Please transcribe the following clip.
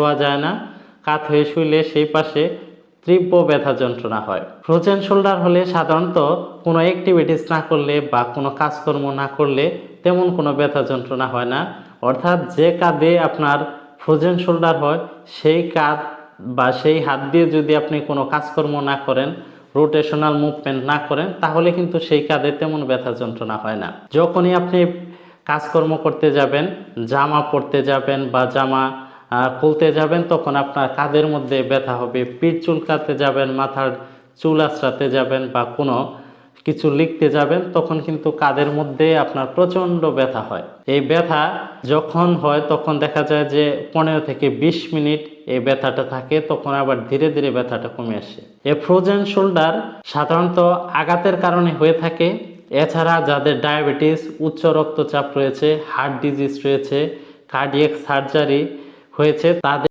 শোয়া যায় না, কাত হয়ে শুইলে সেই পাশে তীব্র ব্যথা যন্ত্রণা হয়। ফ্রোজেন শোল্ডার হলে সাধারণত কোনো অ্যাক্টিভিটিস না করলে বা কোনো কাজকর্ম না করলে তেমন কোনো ব্যথা যন্ত্রণা হয় না। অর্থাৎ যে কাঁধে আপনার ফ্রোজেন শোল্ডার হয়, সেই কাঁধ বা সেই হাত দিয়ে যদি আপনি কোনো কাজকর্ম না করেন রোটেশনাল মুভমেন্ট না করেন, তাহলে কিন্তু সেই কাঁধে তেমন ব্যথা যন্ত্রণা হয় না। যখনই আপনি কাজকর্ম করতে যাবেন, জামা পরতে যাবেন বা জামা খুলতে যাবেন, তখন আপনার কাঁধের মধ্যে ব্যথা হবে, পিঠ চুলকাতে যাবেন, মাথার চুল আঁচড়াতে যাবেন বা কোনো কিছু লিখতে যাবেন, তখন কিন্তু কাঁধের মধ্যে আপনার প্রচণ্ড ব্যথা হয়। এই ব্যথা যখন হয়, তখন দেখা যায় যে পনেরো থেকে বিশ মিনিট এই ব্যথাটা থাকে, তখন আবার ধীরে ধীরে ব্যথাটা কমে আসে। এ ফ্রোজেন শোল্ডার সাধারণত আঘাতের কারণে হয়ে থাকে। এছাড়া যাদের ডায়াবেটিস, উচ্চ রক্তচাপ রয়েছে, হার্ট ডিজিজ রয়েছে, কার্ডিয়াক সার্জারি হয়েছে তাদের